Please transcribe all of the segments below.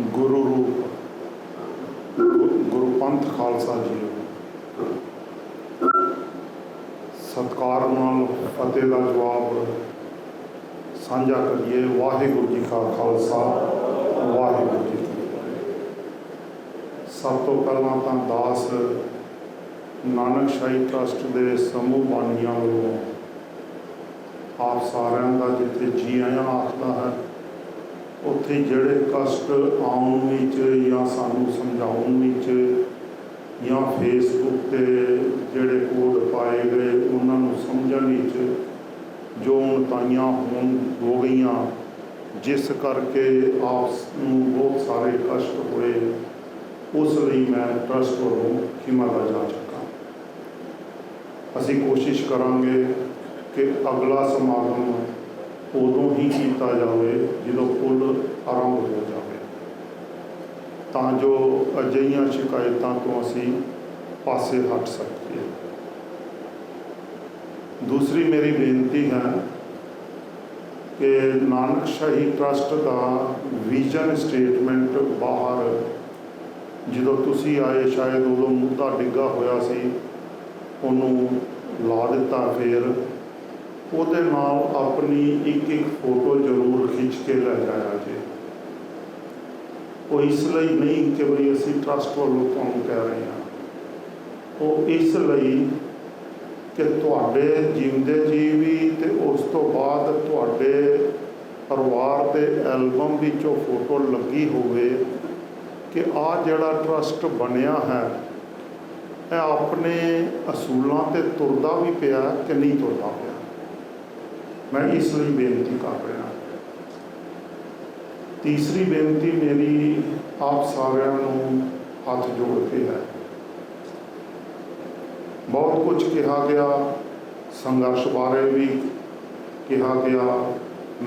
ਗੁਰੂ ਰੂਪ ਗੁ- ਗੁਰੂ ਪੰਥ ਖਾਲਸਾ ਜੀ ਸਤਕਾਰ ਨਾਲ ਫਤਿਹ ਦਾ ਜਵਾਬ ਸਾਂਝਾ ਕਰੀਏ, ਵਾਹਿਗੁਰੂ ਜੀ ਕਾ ਖਾਲਸਾ, ਵਾਹਿਗੁਰੂ ਜੀ ਸਭ ਤੋਂ ਪਹਿਲਾਂ ਤਾਂ ਦਾਸ ਨਾਨਕ ਸ਼ਾਹੀ ਟਰਸਟ ਦੇ ਸਮੂਹ ਬਾਨੀਆਂ ਵੱਲੋਂ ਆਪ ਸਾਰਿਆਂ ਦਾ ਜਿੱਥੇ ਜੀ ਆਇਆਂ, ਆਖਦਾ ਹੈ ਉੱਥੇ ਜਿਹੜੇ ਕਸ਼ਟ ਆਉਣ ਵਿੱਚ ਜਾਂ ਸਾਨੂੰ ਸਮਝਾਉਣ ਵਿੱਚ ਜਾਂ ਫੇਸਬੁੱਕ ਤੇ ਜਿਹੜੇ ਕੋਡ ਪਾਏ ਗਏ, ਉਹਨਾਂ ਨੂੰ ਸਮਝਣ ਵਿੱਚ ਜੋ ਉਣਤਾਈਆਂ ਹੋਣ, ਹੋ ਗਈਆਂ, ਜਿਸ ਕਰਕੇ ਆਪ ਨੂੰ ਬਹੁਤ ਸਾਰੇ ਕਸ਼ਟ ਹੋਏ, ਉਸ ਲਈ ਮੈਂ ਟਰਸਟ ਵੱਲੋਂ ਖਿਮਾ ਦਾ ਜਾ ਚੁੱਕਾ ਅਸੀਂ ਕੋਸ਼ਿਸ਼ ਕਰਾਂਗੇ ਕਿ ਅਗਲਾ ਸਮਾਗਮ ਉਦੋਂ ਹੀ ਕੀਤਾ ਜਾਵੇ ਜਦੋਂ ਪੁੱਲ ਆਰੰਭ ਹੋ ਜਾਵੇ। ਤਾਂ ਜੋ ਅਜਿਹੀਆਂ ਸ਼ਿਕਾਇਤਾਂ ਤੋਂ ਅਸੀਂ ਪਾਸੇ ਹਟ ਸਕੀਏ। ਦੂਸਰੀ ਮੇਰੀ ਬੇਨਤੀ ਹੈ ਕਿ ਨਾਨਕ ਸ਼ਾਹੀ ਟਰਸਟ ਦਾ ਵਿਜ਼ਨ ਸਟੇਟਮੈਂਟ ਬਾਹਰ, ਜਦੋਂ ਤੁਸੀਂ ਆਏ, ਸ਼ਾਇਦ ਉਦੋਂ ਮੁੱਦਾ ਡਿੱਗਾ ਹੋਇਆ ਸੀ, ਉਹਨੂੰ ਲਾ ਦਿੱਤਾ ਫੇਰ। ਉਹਦੇ ਨਾਲ ਆਪਣੀ ਇੱਕ ਇੱਕ ਫੋਟੋ ਜ਼ਰੂਰ ਖਿੱਚ ਕੇ ਲੈ ਜਾਇਆ ਜੇ। ਉਹ ਇਸ ਲਈ ਨਹੀਂ ਕਿ ਵੀ ਅਸੀਂ ਟਰਸਟ ਵੱਲੋਂ ਤੁਹਾਨੂੰ ਕਹਿ ਰਹੇ ਹਾਂ। ਉਹ ਇਸ ਲਈ ਕਿ ਤੁਹਾਡੇ ਜਿਉਂਦੇ ਜੀ ਵੀ ਤੇ ਉਸ ਤੋਂ ਬਾਅਦ ਤੁਹਾਡੇ ਪਰਿਵਾਰ ਦੇ ਐਲਬਮ ਵਿੱਚ ਉਹ ਫੋਟੋ ਲੱਗੀ ਹੋਵੇ ਕਿ ਆ ਜਿਹੜਾ ਟਰਸਟ ਬਣਿਆ ਹੈ, ਇਹ ਆਪਣੇ ਅਸੂਲਾਂ ਤੇ ਤੁਰਦਾ ਵੀ ਪਿਆ ਕਿ ਨਹੀਂ ਤੁਰਦਾ ਪਿਆ। ਮੈਂ ਇਸ ਲਈ ਬੇਨਤੀ ਕਰ ਰਿਹਾ। ਤੀਸਰੀ ਬੇਨਤੀ ਮੇਰੀ ਆਪ ਸਾਰਿਆਂ ਨੂੰ ਹੱਥ ਜੋੜ ਕੇ ਹੈ। ਬਹੁਤ ਕੁਝ ਕਿਹਾ ਗਿਆ, ਸੰਘਰਸ਼ ਬਾਰੇ ਵੀ ਕਿਹਾ ਗਿਆ।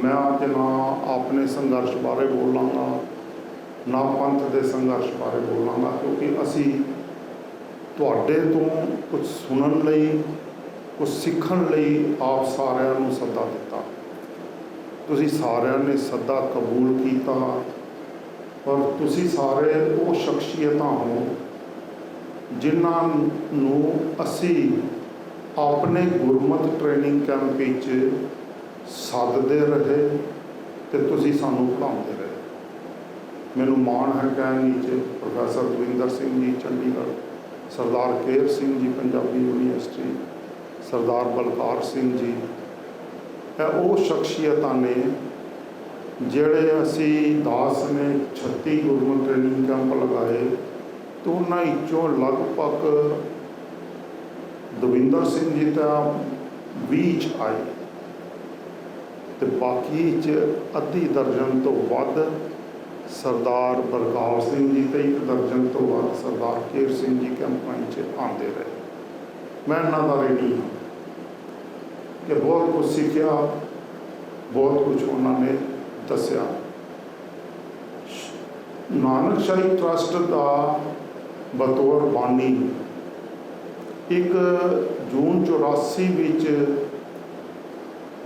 ਮੈਂ ਅੱਜ ਨਾ ਆਪਣੇ ਸੰਘਰਸ਼ ਬਾਰੇ ਬੋਲਾਂਗਾ, ਨਾ ਪੰਥ ਦੇ ਸੰਘਰਸ਼ ਬਾਰੇ ਬੋਲਾਂਗਾ, ਕਿਉਂਕਿ ਅਸੀਂ ਤੁਹਾਡੇ ਤੋਂ ਕੁਝ ਸੁਣਨ ਲਈ ਕੁਝ ਸਿੱਖਣ ਲਈ ਆਪ ਸਾਰਿਆਂ ਨੂੰ ਸੱਦਾ ਦਿੱਤਾ। ਤੁਸੀਂ ਸਾਰਿਆਂ ਨੇ ਸੱਦਾ ਕਬੂਲ ਕੀਤਾ। ਪਰ ਤੁਸੀਂ ਸਾਰੇ ਉਹ ਸ਼ਖਸੀਅਤਾਂ ਹੋ ਜਿਨ੍ਹਾਂ ਨੂੰ ਅਸੀਂ ਆਪਣੇ ਗੁਰਮਤ ਟ੍ਰੇਨਿੰਗ ਕੈਂਪ ਵਿੱਚ ਸੱਦਦੇ ਰਹੇ ਤੇ ਤੁਸੀਂ ਸਾਨੂੰ ਪੜ੍ਹਾਉਂਦੇ ਰਹੇ। ਮੈਨੂੰ ਮਾਣ ਹੈ ਕਹਿਣ ਵਿੱਚ ਪ੍ਰੋਫੈਸਰ ਦਵਿੰਦਰ ਸਿੰਘ ਜੀ, ਚੰਡੀਗੜ੍ਹ, ਸਰਦਾਰ ਕੇਰ ਸਿੰਘ ਜੀ, ਪੰਜਾਬੀ ਯੂਨੀਵਰਸਿਟੀ ਸਰਦਾਰ ਬਲਕਾਰ ਸਿੰਘ ਜੀ, ਇਹ ਉਹ ਸ਼ਖਸੀਅਤਾਂ ਨੇ ਜਿਹੜੇ ਅਸੀਂ ਦਾਸ ਨੇ 36 ਗੁਰਮਤਿ ਟ੍ਰੇਨਿੰਗ ਕੈਂਪ ਲਗਾਏ ਤੇ ਉਹਨਾਂ ਵਿੱਚੋਂ ਲਗਭਗ ਦਵਿੰਦਰ ਸਿੰਘ ਜੀ ਤਾਂ 20 ਚ ਆਏ ਤੇ ਬਾਕੀ ਚ ਅੱਧੀ ਦਰਜਨ ਤੋਂ ਵੱਧ ਸਰਦਾਰ ਬਲਕਾਰ ਸਿੰਘ ਜੀ ਤੇ ਇੱਕ ਦਰਜਨ ਤੋਂ ਵੱਧ ਸਰਦਾਰ ਕੇਰ ਸਿੰਘ ਜੀ ਕੈਂਪਾਂ 'ਚ ਆਉਂਦੇ ਰਹੇ। ਮੈਂ ਇਹਨਾਂ ਦਾ ਰੇਡੀ ਹਾਂ। ਕਿ ਬਹੁਤ ਕੁਝ ਸਿੱਖਿਆ, ਬਹੁਤ ਕੁਝ ਉਹਨਾਂ ਨੇ ਦੱਸਿਆ। ਨਾਨਕ ਸ਼ਾਹੀ ਟਰਸਟ ਦਾ ਬਤੌਰ ਬਾਨੀ। ਇੱਕ ਜੂਨ 84 ਵਿੱਚ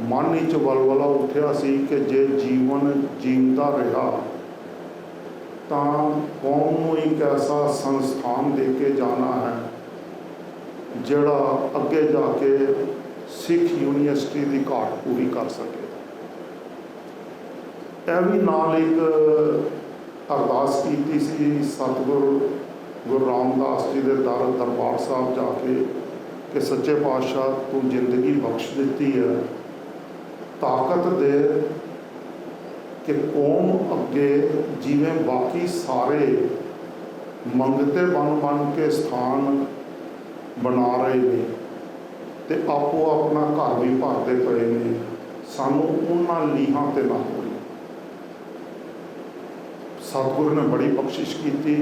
ਮਨ ਵਿੱਚ ਵਲਵਲਾ ਉੱਠਿਆ ਸੀ ਕਿ ਜੇ ਜੀਵਨ ਜੀਵਦਾ ਰਿਹਾ, ਤਾਂ ਕੌਮ ਨੂੰ ਇੱਕ ਐਸਾ ਸੰਸਥਾਨ ਦੇ ਕੇ ਜਾਣਾ ਹੈ, ਜਿਹੜਾ ਅੱਗੇ ਜਾ ਕੇ ਸਿੱਖ ਯੂਨੀਵਰਸਿਟੀ ਦੀ ਘਾਟ ਪੂਰੀ ਕਰ ਸਕੇ। ਇਹ ਵੀ ਨਾਲ ਇੱਕ ਅਰਦਾਸ ਕੀਤੀ ਸੀ, ਸਤਿਗੁਰ ਗੁਰੂ ਰਾਮਦਾਸ ਜੀ ਦੇ ਦਰ ਦਰਬਾਰ ਸਾਹਿਬ ਜਾ ਕੇ ਕਿ ਸੱਚੇ ਪਾਤਸ਼ਾਹ ਤੂੰ ਜ਼ਿੰਦਗੀ ਬਖਸ਼ ਦਿੱਤੀ ਹੈ। ਤਾਕਤ ਦੇ ਕਿ ਕੌਮ ਅੱਗੇ ਜਿਵੇਂ ਬਾਕੀ ਸਾਰੇ ਮੰਗਤੇ ਬਣ ਬਣ ਕੇ ਸਥਾਨ ਬਣਾ ਰਹੇ ਨੇ। ਤੇ ਆਪੋ ਆਪਣਾ ਘਰ ਵੀ ਭਰਦੇ ਪਏ ਨੇ। ਸਾਨੂੰ ਉਹਨਾਂ ਲੀਹਾਂ ਤੇ ਨਾ ਹੋਈ ਸਤਿਗੁਰੂ ਨੇ ਬੜੀ ਬਖਸ਼ਿਸ਼ ਕੀਤੀ।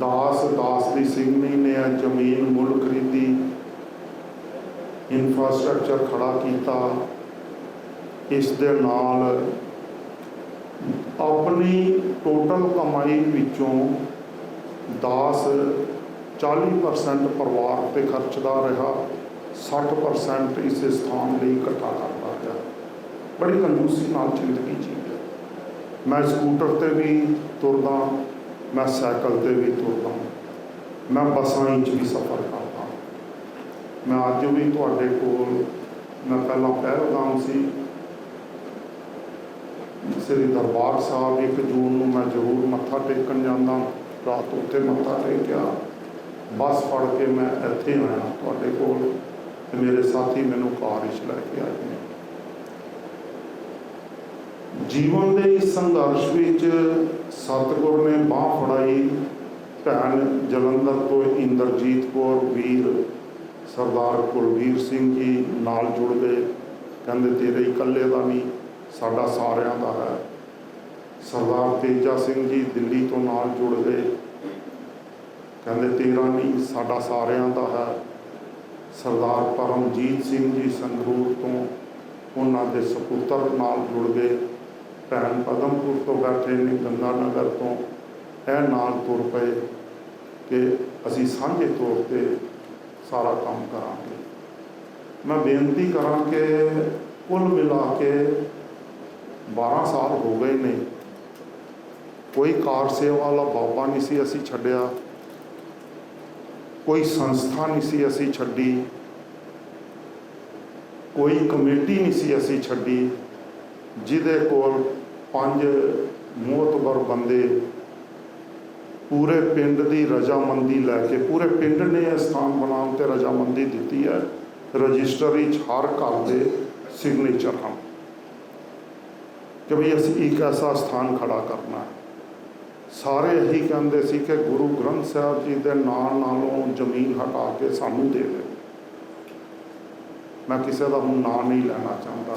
ਦਾਸ ਦਾਸ ਦੀ ਸਿੰਘਣੀ ਨੇ ਜ਼ਮੀਨ, ਮੁੱਲ ਖਰੀਦੀ। ਇਨਫਰਾਸਟ੍ਰਕਚਰ ਖੜਾ ਕੀਤਾ। ਇਸ ਦੇ ਨਾਲ ਆਪਣੀ ਟੋਟਲ ਕਮਾਈ ਵਿੱਚੋਂ ਦਾਸ 40% ਪਰਿਵਾਰ ਤੇ ਖਰਚਦਾ ਰਿਹਾ 60% ਇਸ ਸਥਾਨ ਲਈ ਇਕੱਠਾ ਕਰਦਾ ਰਿਹਾ। ਬੜੀ ਕੰਜੂਸੀ ਨਾਲ ਜ਼ਿੰਦਗੀ ਜੀ ਮੈਂ ਸਕੂਟਰ ਤੇ ਵੀ ਤੁਰਦਾ, ਮੈਂ ਸਾਈਕਲ ਤੇ ਵੀ ਤੁਰਦਾ, ਮੈਂ ਬੱਸਾਂ ਵਿੱਚ ਵੀ ਸਫ਼ਰ ਕਰਦਾ। ਮੈਂ ਅੱਜ ਵੀ ਤੁਹਾਡੇ ਕੋਲ, ਮੈਂ ਪਹਿਲਾਂ ਪਹਿਲਗਾਮ ਸੀ। ਸ੍ਰੀ ਦਰਬਾਰ ਸਾਹਿਬ ਇੱਕ ਜੂਨ ਨੂੰ ਮੈਂ ਜ਼ਰੂਰ ਮੱਥਾ ਟੇਕਣ ਜਾਂਦਾ। ਰਾਤ ਉੱਤੇ ਮੱਥਾ ਟੇਕਿਆ। ਬੱਸ ਫੜ ਕੇ ਮੈਂ ਇੱਥੇ ਆਇਆ ਤੁਹਾਡੇ ਕੋਲ ਤੇ ਮੇਰੇ ਸਾਥੀ ਮੈਨੂੰ ਕਾਰ ਵਿੱਚ ਲੈ ਕੇ ਆਏ ਨੇ। ਜੀਵਨ ਦੇ ਇਸ ਸੰਘਰਸ਼ ਵਿੱਚ ਸਤਿਗੁਰ ਨੇ ਬਾਹ ਫੜਾਈ। ਭੈਣ ਜਲੰਧਰ ਤੋਂ ਇੰਦਰਜੀਤ ਕੌਰ, ਵੀਰ ਸਰਦਾਰ ਕੁਲਵੀਰ ਸਿੰਘ ਜੀ ਨਾਲ ਜੁੜ ਗਏ। ਕਹਿੰਦੇ, ਤੇਰੇ ਇਕੱਲੇ ਦਾ ਨਹੀਂ, ਸਾਡਾ ਸਾਰਿਆਂ ਦਾ ਹੈ। ਸਰਦਾਰ ਤੇਜਾ ਸਿੰਘ ਜੀ ਦਿੱਲੀ ਤੋਂ ਨਾਲ ਜੁੜ ਗਏ। ਕਹਿੰਦੇ ਤੇਰਾ ਨਹੀਂ ਸਾਡਾ ਸਾਰਿਆਂ ਦਾ ਹੈ। ਸਰਦਾਰ ਪਰਮਜੀਤ ਸਿੰਘ ਜੀ ਸੰਗਰੂਰ ਤੋਂ ਉਹਨਾਂ ਦੇ ਸਪੁੱਤਰ ਨਾਲ ਜੁੜ ਗਏ। ਭੈਣ ਪਦਮਪੁਰ ਤੋਂ ਬੈਠੇ ਨੇ ਗੰਗਾ ਨਗਰ ਤੋਂ। ਇਹ ਨਾਲ ਤੁਰ ਪਏ ਕਿ ਅਸੀਂ ਸਾਂਝੇ ਤੌਰ ਤੇ ਸਾਰਾ ਕੰਮ ਕਰਾਂਗੇ। ਮੈਂ ਬੇਨਤੀ ਕਰਾਂ ਕਿ ਕੁੱਲ ਮਿਲਾ ਕੇ 12 ਸਾਲ ਹੋ ਗਏ ਨੇ। ਕੋਈ ਕਾਰ ਸੇਵਾ ਵਾਲਾ ਬਾਬਾ ਨਹੀਂ ਸੀ ਅਸੀਂ ਛੱਡਿਆ। ਕੋਈ ਸੰਸਥਾ ਨਹੀਂ ਸੀ ਅਸੀਂ ਛੱਡੀ, ਕੋਈ ਕਮੇਟੀ ਨਹੀਂ ਸੀ ਅਸੀਂ ਛੱਡੀ, ਜਿਹਦੇ ਕੋਲ ਪੰਜ ਮੋਤਬਰ ਬੰਦੇ ਪੂਰੇ ਪਿੰਡ ਦੀ ਰਜਾਮੰਦੀ ਲੈ ਕੇ, ਪੂਰੇ ਪਿੰਡ ਨੇ ਇਹ ਸਥਾਨ ਬਣਾਉਣ ਤੇ ਰਜਾਮੰਦੀ ਦਿੱਤੀ ਹੈ, ਰਜਿਸਟਰ ਵਿੱਚ ਹਰ ਘਰ ਦੇ ਸਿਗਨੇਚਰ ਹਨ। ਕਿ ਵੀ ਅਸੀਂ ਇੱਕ ਐਸਾ ਸਥਾਨ ਖੜਾ ਕਰਨਾ ਹੈ। ਸਾਰੇ ਇਹੀ ਕਹਿੰਦੇ ਸੀ ਕਿ ਗੁਰੂ ਗ੍ਰੰਥ ਸਾਹਿਬ ਜੀ ਦੇ ਨਾਲ ਨਾਲੋਂ ਜ਼ਮੀਨ ਹਟਾ ਕੇ ਸਾਨੂੰ ਦੇ ਦੇ ਮੈਂ ਕਿਸੇ ਦਾ ਹੁਣ ਨਾਂ ਨਹੀਂ ਲੈਣਾ ਚਾਹੁੰਦਾ,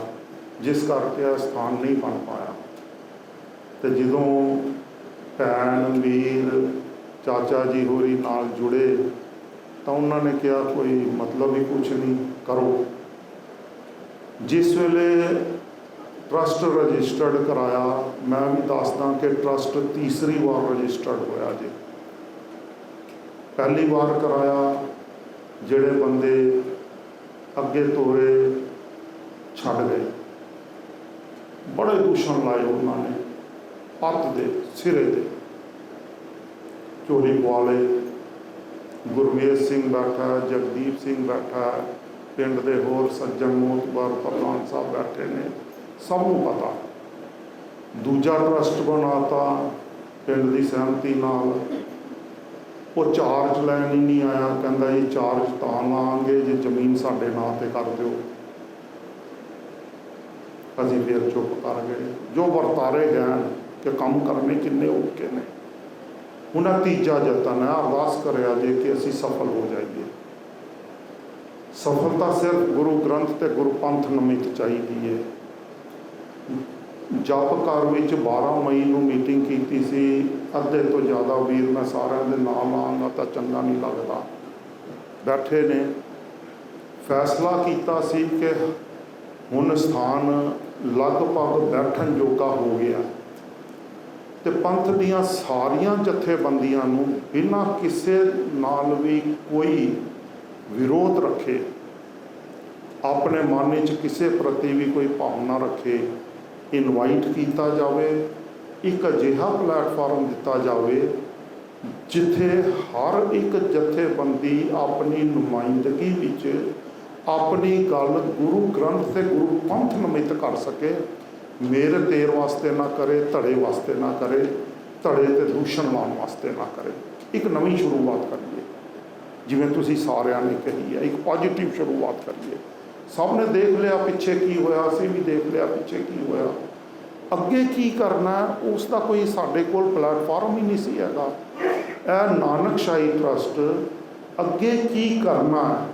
ਜਿਸ ਕਰਕੇ ਇਹ ਸਥਾਨ ਨਹੀਂ ਬਣ ਪਾਇਆ। ਤੇ ਜਦੋਂ ਭੈਣ, ਵੀਰ, ਚਾਚਾ ਜੀ ਹੋਰੀ ਨਾਲ ਜੁੜੇ, ਤਾਂ ਉਹਨਾਂ ਨੇ ਕਿਹਾ, ਕੋਈ ਮਤਲਬ ਹੀ ਕੁਝ ਨਹੀਂ, ਕਰੋ। ਜਿਸ ਵੇਲੇ ਟਰਸਟ ਰਜਿਸਟਰਡ ਕਰਾਇਆ ਮੈਂ ਵੀ ਦੱਸਦਾ ਕਿ ਟਰਸਟ ਤੀਸਰੀ ਵਾਰ ਰਜਿਸਟਰਡ ਹੋਇਆ ਜੀ ਪਹਿਲੀ ਵਾਰ ਕਰਾਇਆ ਜਿਹੜੇ ਬੰਦੇ ਅੱਗੇ ਤੋਰੇ ਛੱਡ ਗਏ ਬੜੇ ਦੂਸ਼ਣ ਲਾਏ ਉਹਨਾਂ ਨੇ ਪੱਤ ਦੇ ਸਿਰੇ ਦੇ ਚੋਰੀ ਪਵਾਲੇ ਗੁਰਮੇਜ ਸਿੰਘ ਬੈਠਾ ਜਗਦੀਪ ਸਿੰਘ ਬੈਠਾ ਪਿੰਡ ਦੇ ਹੋਰ ਸੱਜਣ ਮੋਤਬਰ ਪ੍ਰਧਾਨ ਸਾਹਿਬ ਬੈਠੇ ਨੇ ਸਭ ਨੂੰ ਪਤਾ। ਦੂਜਾ ਟਰਸਟ ਬਣਾਤਾ ਪਿੰਡ ਦੀ ਸਹਿਮਤੀ ਨਾਲ। ਉਹ ਚਾਰਜ ਲੈਣ ਹੀ ਨਹੀਂ ਆਇਆ, ਕਹਿੰਦਾ ਇਹ ਚਾਰਜ ਤਾਂ ਲਾਂਗੇ ਜੇ ਜ਼ਮੀਨ ਸਾਡੇ ਨਾਂ ਤੇ ਕਰ ਦਿਓ। ਅਸੀਂ ਫਿਰ ਚੁੱਪ ਕਰ ਗਏ। ਜੋ ਵਰਤਾਰੇ ਗਏ ਕਿ ਕੰਮ ਕਰਨੇ ਕਿੰਨੇ ਔਖੇ ਨੇ। ਹੁਣ ਤੀਜਾ ਯਤਨ ਹੈ, ਅਰਦਾਸ ਕਰਿਆ ਜੇ ਕਿ ਅਸੀਂ ਸਫਲ ਹੋ ਜਾਈਏ। ਸਫਲਤਾ ਸਿਰਫ ਗੁਰੂ ਗ੍ਰੰਥ ਤੇ ਗੁਰੂ ਪੰਥ ਨਮਿਤ ਚਾਹੀਦੀ ਹੈ ਜਪ ਘਰ ਵਿੱਚ 12 ਮਈ ਨੂੰ ਮੀਟਿੰਗ ਕੀਤੀ ਸੀ। ਅੱਧੇ ਤੋਂ ਜ਼ਿਆਦਾ ਵੀਰ ਮੈਂ ਸਾਰਿਆਂ ਦੇ ਨਾਮ ਆਉਂਗਾ ਤਾਂ ਚੰਗਾ ਨਹੀਂ ਲੱਗਦਾ। ਬੈਠੇ ਨੇ। ਫੈਸਲਾ ਕੀਤਾ ਸੀ ਕਿ ਹੁਣ ਸਥਾਨ ਲਗਭਗ ਬੈਠਣ ਯੋਗਾ ਹੋ ਗਿਆ। ਤੇ ਪੰਥ ਦੀਆਂ ਸਾਰੀਆਂ ਜਥੇਬੰਦੀਆਂ ਨੂੰ ਬਿਨਾਂ ਕਿਸੇ ਨਾਲ ਵੀ ਕੋਈ ਵਿਰੋਧ ਰੱਖੇ, ਆਪਣੇ ਮਨ ਵਿੱਚ ਕਿਸੇ ਪ੍ਰਤੀ ਵੀ ਕੋਈ ਭਾਵਨਾ ਰੱਖੇ। ਇਨਵਾਈਟ ਕੀਤਾ ਜਾਵੇ, ਇੱਕ ਅਜਿਹਾ ਪਲੇਟਫਾਰਮ ਦਿੱਤਾ ਜਾਵੇ ਜਿੱਥੇ ਹਰ ਇੱਕ ਜਥੇਬੰਦੀ ਆਪਣੀ ਨੁਮਾਇੰਦਗੀ ਵਿੱਚ ਆਪਣੀ ਗੱਲ ਗੁਰੂ ਗ੍ਰੰਥ ਤੇ ਗੁਰੂ ਪੰਥ ਨਮਿਤ ਕਰ ਸਕੇ। ਮੇਰੇ ਤੇਰ ਵਾਸਤੇ ਨਾ ਕਰੇ, ਧੜੇ ਵਾਸਤੇ ਨਾ ਕਰੇ, ਧੜੇ ਤੇ ਦੂਸ਼ਣ ਲਾਉਣ ਵਾਸਤੇ ਨਾ ਕਰੇ। ਇੱਕ ਨਵੀਂ ਸ਼ੁਰੂਆਤ ਕਰੀਏ। ਜਿਵੇਂ ਤੁਸੀਂ ਸਾਰਿਆਂ ਨੇ ਕਹੀ ਹੈ, ਇੱਕ ਪੋਜੀਟਿਵ ਸ਼ੁਰੂਆਤ ਕਰੀਏ। ਸਭ ਨੇ ਦੇਖ ਲਿਆ, ਪਿੱਛੇ ਕੀ ਹੋਇਆ, ਅਸੀਂ ਵੀ ਦੇਖ ਲਿਆ, ਪਿੱਛੇ ਕੀ ਹੋਇਆ। ਅੱਗੇ ਕੀ ਕਰਨਾ, ਉਸ ਦਾ ਕੋਈ ਸਾਡੇ ਕੋਲ ਪਲੇਟਫਾਰਮ ਹੀ ਨਹੀਂ ਸੀ ਹੈਗਾ। ਇਹ ਨਾਨਕਸ਼ਾਹੀ ਟਰਸਟ, ਅੱਗੇ ਕੀ ਕਰਨਾ?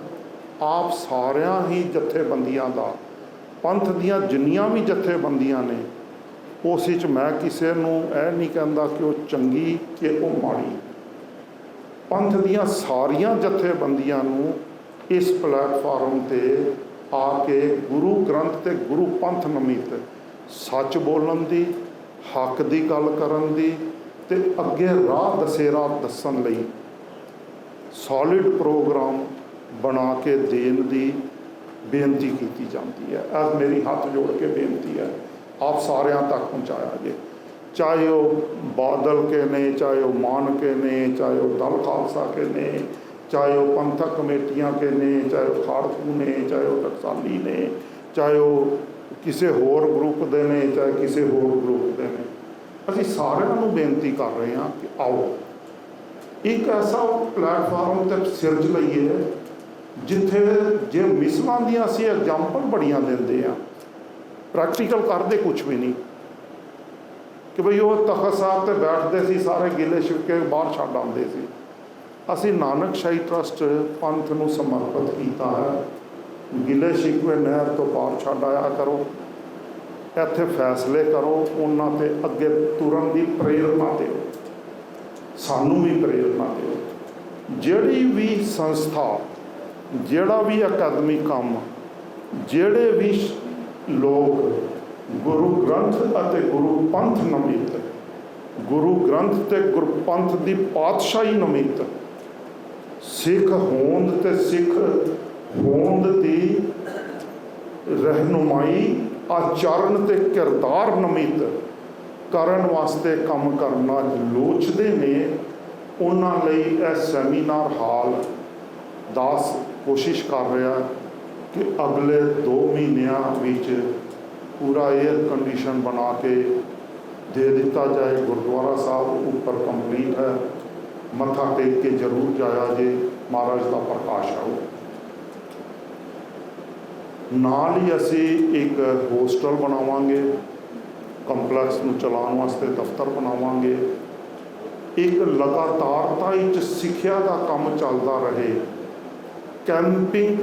ਆਪ ਸਾਰਿਆਂ ਹੀ ਜਥੇਬੰਦੀਆਂ ਦਾ। ਪੰਥ ਦੀਆਂ ਜਿੰਨੀਆਂ ਵੀ ਜਥੇਬੰਦੀਆਂ ਨੇ, ਉਸ ਵਿੱਚ ਮੈਂ ਕਿਸੇ ਨੂੰ ਇਹ ਨਹੀਂ ਕਹਿੰਦਾ ਕਿ ਉਹ ਚੰਗੀ ਕਿ ਉਹ ਮਾੜੀ। ਪੰਥ ਦੀਆਂ ਸਾਰੀਆਂ ਜਥੇਬੰਦੀਆਂ ਨੂੰ ਇਸ ਪਲੇਟਫਾਰਮ ਤੇ ਆ ਕੇ ਗੁਰੂ ਗ੍ਰੰਥ ਤੇ ਗੁਰੂ ਪੰਥ ਨਮਿਤ ਸੱਚ ਬੋਲਣ ਦੀ, ਹੱਕ ਦੀ ਗੱਲ ਕਰਨ ਦੀ ਤੇ ਅੱਗੇ ਰਾਹ ਦਸੇਰਾ ਦੱਸਣ ਲਈ ਸੋਲਿਡ ਪ੍ਰੋਗਰਾਮ ਬਣਾ ਕੇ ਦੇਣ ਦੀ ਬੇਨਤੀ ਕੀਤੀ ਜਾਂਦੀ ਹੈ। ਇਹ ਮੇਰੀ ਹੱਥ ਜੋੜ ਕੇ ਬੇਨਤੀ ਹੈ। ਆਪ ਸਾਰਿਆਂ ਤੱਕ ਪਹੁੰਚਾਇਆ ਜੇ। ਚਾਹੇ ਉਹ ਬਾਦਲ ਕੇ ਨੇ, ਚਾਹੇ ਉਹ ਮਾਨ ਕੇ ਨੇ, ਚਾਹੇ ਉਹ ਦਲ ਖਾਲਸਾ ਕੇ ਨੇ ਚਾਹੇ ਉਹ ਪੰਥਕ ਕਮੇਟੀਆਂ ਕੇ ਨੇ, ਚਾਹੇ ਉਹ ਖਾੜਕੂ ਨੇ, ਚਾਹੇ ਉਹ ਟਕਸਾਲੀ ਨੇ, ਚਾਹੇ ਉਹ ਕਿਸੇ ਹੋਰ ਗਰੁੱਪ ਦੇ ਨੇ, ਚਾਹੇ ਕਿਸੇ ਹੋਰ ਗਰੁੱਪ ਦੇ ਨੇ। ਅਸੀਂ ਸਾਰਿਆਂ ਨੂੰ ਬੇਨਤੀ ਕਰ ਰਹੇ ਹਾਂ ਕਿ ਆਓ। ਇੱਕ ਐਸਾ ਪਲੇਟਫਾਰਮ ਤੇ ਸਿਰਜ ਲਈਏ, ਜਿੱਥੇ ਜੇ ਮਿਸਲਾਂ ਦੀਆਂ ਅਸੀਂ ਐਗਜ਼ਾਮਪਲ ਬੜੀਆਂ ਦਿੰਦੇ ਆ ਪ੍ਰੈਕਟੀਕਲ ਕਰਦੇ ਕੁਝ ਵੀ ਨਹੀਂ। ਕਿ ਭਈ ਉਹ ਤਖਤ ਸਾਹਿਬ ਤੇ ਬੈਠਦੇ ਸੀ, ਸਾਰੇ ਗਿੱਲੇ ਸ਼ਿਕਵੇ ਬਾਹਰ ਛੱਡ ਆਉਂਦੇ ਸੀ। ਅਸੀਂ ਨਾਨਕ ਸ਼ਾਹੀ ਟਰਸਟ ਪੰਥ ਨੂੰ ਸਮਰਪਿਤ ਕੀਤਾ ਹੈ। ਗਿਲੇ ਸ਼ਿਕਵੇ ਨਹਿਰ ਤੋਂ ਪਾਰ ਛੱਡ ਆਇਆ ਕਰੋ। ਇੱਥੇ ਫੈਸਲੇ ਕਰੋ, ਉਹਨਾਂ ਤੇ ਅੱਗੇ ਤੁਰਨ ਦੀ ਪ੍ਰੇਰਣਾ ਦਿਓ। ਸਾਨੂੰ ਵੀ ਪ੍ਰੇਰਣਾ ਦਿਓ। ਜਿਹੜੀ ਵੀ ਸੰਸਥਾ, ਜਿਹੜਾ ਵੀ ਅਕਾਦਮੀ ਕੰਮ, ਜਿਹੜੇ ਵੀ ਲੋਕ ਗੁਰੂ ਗ੍ਰੰਥ ਅਤੇ ਗੁਰੂ ਪੰਥ ਨਮਿਤ, ਗੁਰੂ ਗ੍ਰੰਥ ਤੇ ਗੁਰੂ ਪੰਥ ਦੀ ਪਾਤਸ਼ਾਹੀ ਨਮਿਤ ਸਿੱਖ ਹੋਂਦ ਤੇ ਸਿੱਖ ਹੋਂਦ ਦੀ ਰਹਿਨੁਮਾਈ ਆਚਰਣ ਤੇ ਕਿਰਦਾਰ ਨਮਿਤ ਕਰਨ ਵਾਸਤੇ ਕੰਮ ਕਰਨਾ ਲੋਚਦੇ ਨੇ, ਉਹਨਾਂ ਲਈ ਇਹ ਸੈਮੀਨਾਰ ਹਾਲ ਦਾਸ ਕੋਸ਼ਿਸ਼ ਕਰ ਰਿਹਾ ਕਿ ਅਗਲੇ 2 ਮਹੀਨਿਆਂ ਵਿੱਚ ਪੂਰਾ 에ਅਰ ਕੰਡੀਸ਼ਨ ਬਣਾ ਕੇ ਦੇ ਦਿੱਤਾ ਜਾਏ। ਗੁਰਦੁਆਰਾ ਸਾਹਿਬ ਉੱਪਰ ਕੰਪਲੀਟ ਹੈ। ਮੱਥਾ ਟੇਕ ਕੇ ਜ਼ਰੂਰ ਜਾਇਆ ਜੇ ਮਹਾਰਾਜ ਦਾ ਪ੍ਰਕਾਸ਼ ਆਓ। ਨਾਲ ਹੀ ਅਸੀਂ ਇੱਕ ਹੋਸਟਲ ਬਣਾਵਾਂਗੇ, ਕੰਪਲੈਕਸ ਨੂੰ ਚਲਾਉਣ ਵਾਸਤੇ ਦਫ਼ਤਰ ਬਣਾਵਾਂਗੇ। ਇੱਕ ਲਗਾਤਾਰਤਾ ਵਿੱਚ ਸਿੱਖਿਆ ਦਾ ਕੰਮ ਚੱਲਦਾ ਰਹੇ, ਕੈਂਪਿੰਗ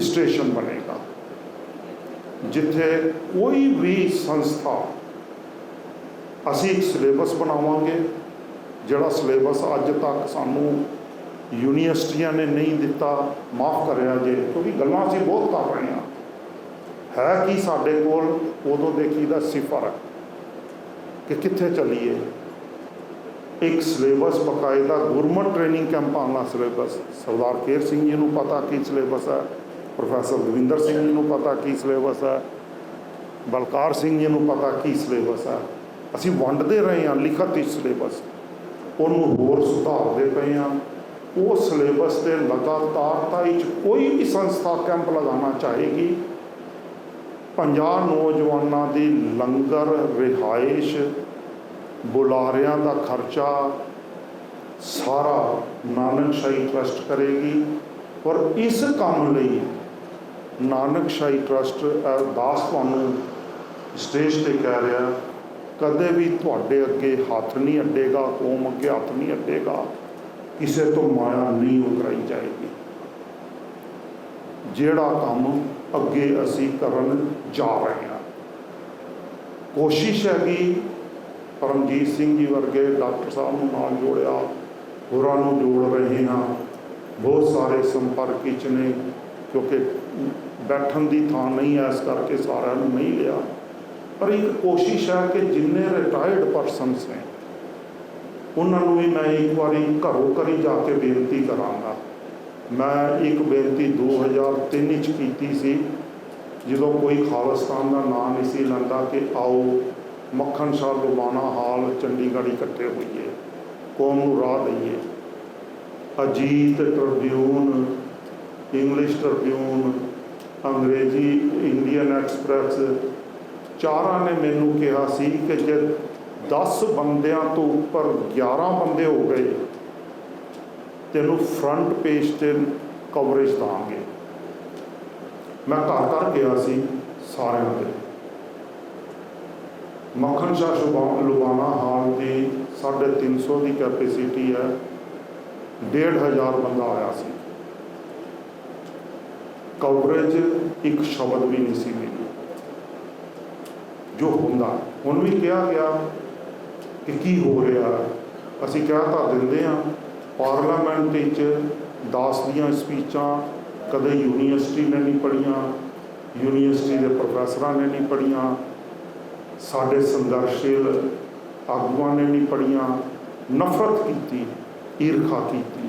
ਸਟੇਸ਼ਨ ਬਣੇਗਾ। ਜਿੱਥੇ ਕੋਈ ਵੀ ਸੰਸਥਾ, ਅਸੀਂ ਇੱਕ ਸਿਲੇਬਸ ਬਣਾਵਾਂਗੇ। ਜਿਹੜਾ ਸਿਲੇਬਸ ਅੱਜ ਤੱਕ ਸਾਨੂੰ ਯੂਨੀਵਰਸਿਟੀਆਂ ਨੇ ਨਹੀਂ ਦਿੱਤਾ, ਮਾਫ ਕਰਿਆ ਜੇ, ਕਿਉਂਕਿ ਗੱਲਾਂ ਅਸੀਂ ਬਹੁਤ ਕਰ ਰਹੇ ਹਾਂ। ਹੈ ਕਿ ਸਾਡੇ ਕੋਲ ਉਦੋਂ ਦੇਖੀ ਦਾ ਸਿਫਰ? ਕਿ ਕਿੱਥੇ ਚੱਲੀਏ? ਇੱਕ ਸਿਲੇਬਸ ਬਕਾਇਦਾ ਗੁਰਮਤ ਟ੍ਰੇਨਿੰਗ ਕੈਂਪਾਂ ਦਾ ਸਿਲੇਬਸ, ਸਰਦਾਰ ਕੇਰ ਸਿੰਘ ਜੀ ਨੂੰ ਪਤਾ ਕੀ ਸਿਲੇਬਸ ਹੈ, ਪ੍ਰੋਫੈਸਰ ਦਵਿੰਦਰ ਸਿੰਘ ਜੀ ਨੂੰ ਪਤਾ ਕੀ ਸਿਲੇਬਸ ਹੈ, ਬਲਕਾਰ ਸਿੰਘ ਜੀ ਨੂੰ ਪਤਾ ਕੀ ਸਿਲੇਬਸ ਹੈ। ਅਸੀਂ ਵੰਡਦੇ ਰਹੇ ਹਾਂ ਲਿਖਤ ਵਿੱਚ ਸਿਲੇਬਸ। ਉਹਨੂੰ ਹੋਰ ਸੁਧਾਰਦੇ ਪਏ ਹਾਂ। ਉਹ ਸਿਲੇਬਸ ਤੇ ਲਗਾਤਾਰਤਾ ਵਿੱਚ ਕੋਈ ਵੀ ਸੰਸਥਾ ਕੈਂਪ ਲਗਾਉਣਾ ਚਾਹੇਗੀ। 50 ਨੌਜਵਾਨਾਂ ਦੀ ਲੰਗਰ, ਰਿਹਾਇਸ਼, ਬੁਲਾਰਿਆਂ ਦਾ ਖਰਚਾ ਸਾਰਾ ਨਾਨਕ ਸ਼ਾਹੀ ਟਰਸਟ ਕਰੇਗੀ ਔਰ ਇਸ ਕੰਮ ਲਈ ਨਾਨਕ ਸ਼ਾਹੀ ਟਰਸਟ ਅਰਦਾਸ ਤੁਹਾਨੂੰ ਸਟੇਜ ਤੇ ਕਹਿ ਰਿਹਾ। ਕਦੇ ਵੀ ਤੁਹਾਡੇ ਅੱਗੇ ਹੱਥ ਨਹੀਂ ਅੱਡੇਗਾ, ਕੌਮ ਅੱਗੇ ਹੱਥ ਨਹੀਂ ਅੱਡੇਗਾ, ਕਿਸੇ ਤੋਂ ਮਾਇਆ ਨਹੀਂ ਉਤਰਾਈ ਜਾਏਗੀ। ਜਿਹੜਾ ਕੰਮ ਅੱਗੇ ਅਸੀਂ ਕਰਨ ਜਾ ਰਹੇ ਹਾਂ। ਕੋਸ਼ਿਸ਼ ਹੈਗੀ ਪਰਮਜੀਤ ਸਿੰਘ ਜੀ ਵਰਗੇ ਡਾਕਟਰ ਸਾਹਿਬ ਨੂੰ ਨਾਲ ਜੋੜਿਆ, ਹੋਰਾਂ ਨੂੰ ਜੋੜ ਰਹੇ ਹਾਂ। ਬਹੁਤ ਸਾਰੇ ਸੰਪਰਕ ਵਿੱਚ ਨੇ, ਕਿਉਂਕਿ ਬੈਠਣ ਦੀ ਥਾਂ ਨਹੀਂ ਹੈ ਇਸ ਕਰਕੇ ਸਾਰਿਆਂ ਨੂੰ ਨਹੀਂ ਲਿਆ। ਪਰ ਇੱਕ ਕੋਸ਼ਿਸ਼ ਹੈ ਕਿ ਜਿੰਨੇ ਰਿਟਾਇਰਡ ਪਰਸਨਸ ਨੇ, ਉਹਨਾਂ ਨੂੰ ਵੀ ਮੈਂ ਇੱਕ ਵਾਰੀ ਘਰੋਂ ਘਰੀ ਜਾ ਕੇ ਬੇਨਤੀ ਕਰਾਂਗਾ। ਮੈਂ ਇੱਕ ਬੇਨਤੀ 2003 ਵਿੱਚ ਕੀਤੀ ਸੀ, ਜਦੋਂ ਕੋਈ ਖਾਲਿਸਤਾਨ ਦਾ ਨਾਂ ਨਹੀਂ ਸੀ ਲੈਂਦਾ ਕਿ ਆਓ, ਮੱਖਣ ਸ਼ਾਹ ਲੁਬਾਣਾ ਹਾਲ ਚੰਡੀਗੜ੍ਹ ਇਕੱਠੇ ਹੋਈਏ, ਕੌਮ ਨੂੰ ਰਾਹ ਦਈਏ। ਅਜੀਤ ਟ੍ਰਿਬਿਊਨ, ਇੰਗਲਿਸ਼ ਟ੍ਰਿਬਿਊਨ, ਅੰਗਰੇਜ਼ੀ, ਇੰਡੀਅਨ ਐਕਸਪ੍ਰੈਸ ਚਾਰਾਂ ਨੇ ਮੈਨੂੰ ਕਿਹਾ ਸੀ ਕਿ ਜੇ 10 ਬੰਦਿਆਂ ਤੋਂ ਉੱਪਰ 11 ਬੰਦੇ ਹੋ ਗਏ, ਤੈਨੂੰ ਫਰੰਟ ਪੇਜ ਤੇ ਕਵਰੇਜ ਦਾਂਗੇ। ਮੈਂ ਘਰ ਘਰ ਗਿਆ ਸੀ ਸਾਰਿਆਂ ਦੇ। ਮੱਖਣ ਸ਼ਾਹ ਸ਼ੁਭਾ ਲੁਬਾਣਾ ਹਾਲ ਦੀ 350 ਦੀ ਕੈਪੈਸਿਟੀ ਹੈ 1500 ਬੰਦਾ ਆਇਆ ਸੀ। ਕਵਰੇਜ ਇੱਕ ਸ਼ਬਦ ਵੀ ਨਹੀਂ ਸੀ। ਮਿਲੀ ਜੋ ਹੁੰਦਾ। ਹੁਣ ਵੀ ਕਿਹਾ ਗਿਆ ਕਿ ਕੀ ਹੋ ਰਿਹਾ। ਅਸੀਂ ਕਹਿ ਤਾਂ ਦਿੰਦੇ ਆ ਪਾਰਲੀਮੈਂਟ ਵਿੱਚ ਦਾਸ ਦੀਆਂ ਸਪੀਚਾਂ ਕਦੇ ਯੂਨੀਵਰਸਿਟੀ ਨੇ ਨਹੀਂ ਪੜੀਆਂ ਯੂਨੀਵਰਸਿਟੀ ਦੇ ਪ੍ਰੋਫੈਸਰਾਂ ਨੇ ਨਹੀਂ ਪੜੀਆਂ ਸਾਡੇ ਸੰਘਰਸ਼ੀਲ ਆਗੂਆਂ ਨੇ ਨਹੀਂ ਪੜੀਆਂ ਨਫ਼ਰਤ ਕੀਤੀ, ਈਰਖਾ ਕੀਤੀ।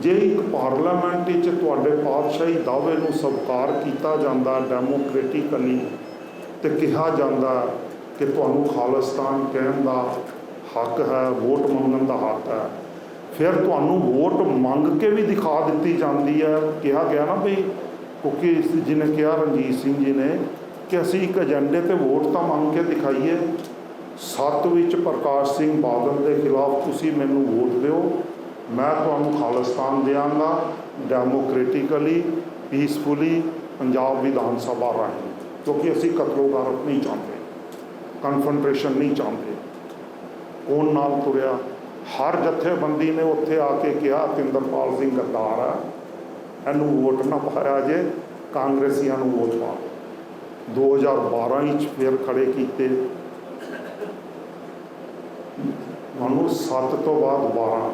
ਜੇ ਇੱਕ ਪਾਰਲੀਮੈਂਟ ਵਿੱਚ ਤੁਹਾਡੇ ਪਾਤਸ਼ਾਹੀ ਦਾਅਵੇ ਨੂੰ ਸਵੀਕਾਰ ਕੀਤਾ ਜਾਂਦਾ ਡੈਮੋਕ੍ਰੈਟਿਕਲੀ ਤੇ ਕਿਹਾ ਜਾਂਦਾ ਕਿ ਤੁਹਾਨੂੰ ਖਾਲਿਸਤਾਨ ਕਹਿਣ ਦਾ ਹੱਕ ਹੈ, ਵੋਟ ਮੰਗਣ ਦਾ ਹੱਕ ਹੈ। ਫਿਰ ਤੁਹਾਨੂੰ ਵੋਟ ਮੰਗ ਕੇ ਵੀ ਦਿਖਾ ਦਿੱਤੀ ਜਾਂਦੀ ਹੈ। ਕਿਹਾ ਗਿਆ ਨਾ ਵੀ ਕਿਉਂਕਿ ਇਸ ਜਿਹਨੇ ਕਿਹਾ, ਰਣਜੀਤ ਸਿੰਘ ਜੀ ਨੇ ਕਿ ਅਸੀਂ ਇੱਕ ਏਜੰਡੇ ਤੇ ਵੋਟ ਤਾਂ ਮੰਗ ਕੇ ਦਿਖਾਈਏ। ਸੱਤ ਵਿੱਚ ਪ੍ਰਕਾਸ਼ ਸਿੰਘ ਬਾਦਲ ਦੇ ਖਿਲਾਫ ਤੁਸੀਂ ਮੈਨੂੰ ਵੋਟ ਦਿਓ। ਮੈਂ ਤੁਹਾਨੂੰ ਖਾਲਿਸਤਾਨ ਦਿਆਂਗਾ, ਡੈਮੋਕ੍ਰੈਟਿਕਲੀ, ਪੀਸਫੁਲੀ, ਪੰਜਾਬ ਵਿਧਾਨ ਸਭਾ ਰਾਹੀਂ। ਕਿਉਂਕਿ ਅਸੀਂ ਕਤਲੋਗਾਰਤ ਨਹੀਂ ਚਾਹੁੰਦੇ। ਕਨਫਰੰਟ੍ਰੇਸ਼ਨ ਨਹੀਂ ਚਾਹੁੰਦੇ। ਕੌਣ ਨਾਲ ਤੁਰਿਆ? ਹਰ ਜਥੇਬੰਦੀ ਨੇ ਉੱਥੇ ਆ ਕੇ ਕਿਹਾ, ਤਿੰਦਰਪਾਲ ਸਿੰਘ ਗੱਦਾਰ ਹੈ ਇਹਨੂੰ ਵੋਟ ਨਾ ਪਾਇਆ ਜੇ, ਕਾਂਗਰਸੀਆਂ ਨੂੰ ਵੋਟ ਪਾ 2012 ਵਿੱਚ ਫਿਰ ਖੜੇ ਕੀਤੇ। ਸਾਨੂੰ 7 ਤੋਂ ਬਾਅਦ 12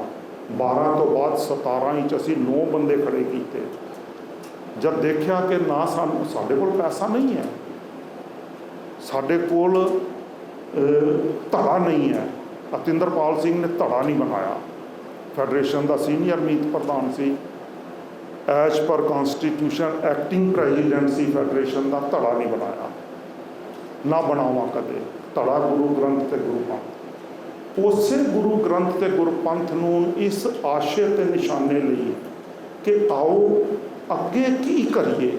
12 ਤੋਂ ਬਾਅਦ 17 ਵਿੱਚ ਅਸੀਂ 9 ਬੰਦੇ ਖੜੇ ਕੀਤੇ। ਜਦ ਦੇਖਿਆ ਕਿ ਨਾ ਸਾਨੂੰ, ਸਾਡੇ ਕੋਲ ਪੈਸਾ ਨਹੀਂ ਹੈ। ਸਾਡੇ ਕੋਲ ਧੜਾ ਨਹੀਂ ਹੈ। ਅਤਿੰਦਰਪਾਲ ਸਿੰਘ ਨੇ ਧੜਾ ਨਹੀਂ ਬਣਾਇਆ। ਫੈਡਰੇਸ਼ਨ ਦਾ ਸੀਨੀਅਰ ਮੀਤ ਪ੍ਰਧਾਨ ਸੀ। As per constitution acting president ਸੀ ਫੈਡਰੇਸ਼ਨ ਦਾ, ਧੜਾ ਨਹੀਂ ਬਣਾਇਆ। ਨਾ ਬਣਾਵਾਂ ਕਦੇ। ਧੜਾ ਗੁਰੂ ਗ੍ਰੰਥ ਤੇ ਗੁਰਪੰਥ ਉਸੇ ਗੁਰੂ ਗ੍ਰੰਥ ਤੇ ਗੁਰਪੰਥ ਨੂੰ ਇਸ ਆਸ਼ੇ ਤੇ ਨਿਸ਼ਾਨੇ ਲਈ ਕਿ ਆਓ ਅੱਗੇ ਕੀ ਕਰੀਏ,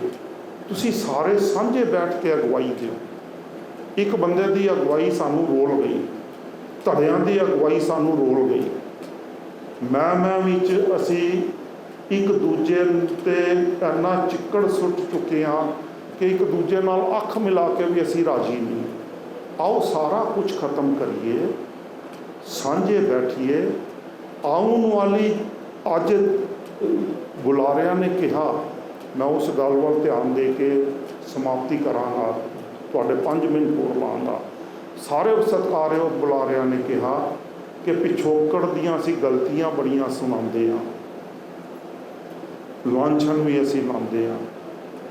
ਤੁਸੀਂ ਸਾਰੇ ਸਾਂਝੇ ਬੈਠ ਕੇ ਅਗਵਾਈ ਦਿਓ। ਇੱਕ ਬੰਦੇ ਦੀ ਅਗਵਾਈ ਸਾਨੂੰ ਰੋਲ ਗਈ, ਧੜਿਆਂ ਦੀ ਅਗਵਾਈ ਸਾਨੂੰ ਰੋਲ ਗਈ। ਮੈਂ ਮੈਂ ਵਿੱਚ ਅਸੀਂ ਇੱਕ ਦੂਜੇ ਤੇ ਇੰਨਾ ਚਿੱਕੜ ਸੁੱਟ ਚੁੱਕੇ ਹਾਂ ਕਿ ਇੱਕ ਦੂਜੇ ਨਾਲ ਅੱਖ ਮਿਲਾ ਕੇ ਵੀ ਅਸੀਂ ਰਾਜੀ ਨਹੀਂ। ਆਓ ਸਾਰਾ ਕੁਝ ਖਤਮ ਕਰੀਏ, ਸਾਂਝੇ ਬੈਠੀਏ। ਆਉਣ ਵਾਲੀ ਅੱਜ, ਬੁਲਾਰਿਆਂ ਨੇ ਕਿਹਾ, ਮੈਂ ਉਸ ਗੱਲ ਵੱਲ ਧਿਆਨ ਦੇ ਕੇ ਸਮਾਪਤੀ ਕਰਾਂਗਾ। ਤੁਹਾਡੇ 5 ਮਿੰਟ ਹੋਰ ਲਾਂਗਾ ਸਾਰੇ ਸਤਿਕਾਰਯੋਗ ਬੁਲਾਰਿਆਂ ਨੇ ਕਿਹਾ ਕਿ ਪਿਛੋਕੜ ਦੀਆਂ ਅਸੀਂ ਗਲਤੀਆਂ ਬੜੀਆਂ ਸੁਣਾਉਂਦੇ ਹਾਂ। ਲਾਂਛਨ ਵੀ ਅਸੀਂ ਲਾਉਂਦੇ ਹਾਂ।